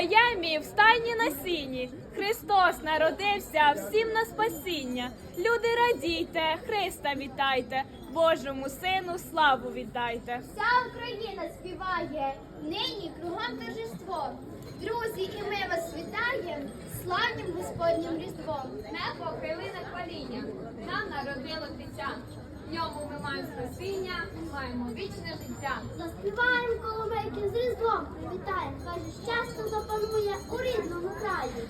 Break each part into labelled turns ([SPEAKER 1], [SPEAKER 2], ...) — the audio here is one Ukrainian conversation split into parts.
[SPEAKER 1] ямі, в стайні на сіні. Христос народився всім на спасіння. Люди радійте, Христа вітайте, Божому сину славу віддайте.
[SPEAKER 2] Вся Україна співає, нині кругом торжество. Друзі, і ми вас вітаємо, славним Господнім різдвом.
[SPEAKER 3] Небо хвилина хваління, нам народило дитя. В ньому ми маємо спасіння, маємо вічне життя.
[SPEAKER 2] Заспіваємо коломейки з різдвом, привітаємо, каже, щастя запанує у рідному краї.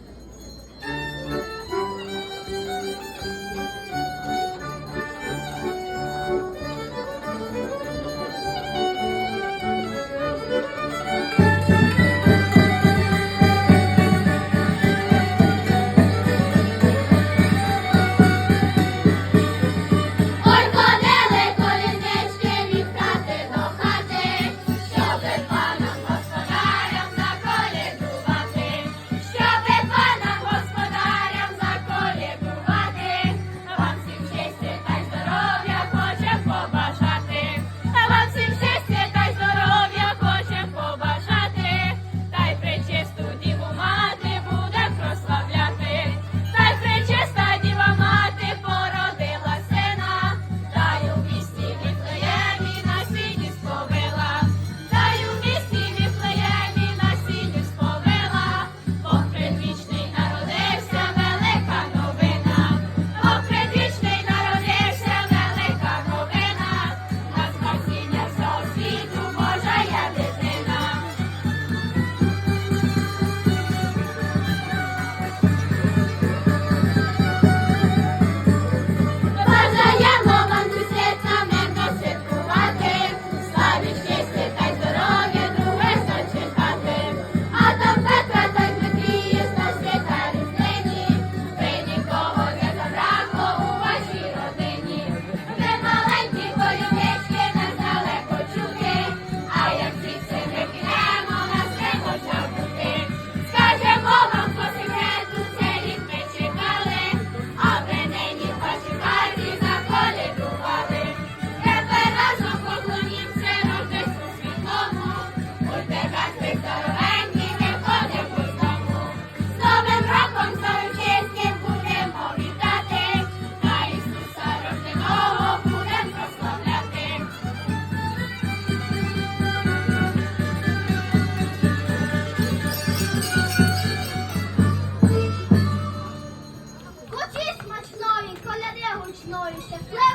[SPEAKER 2] Yeah.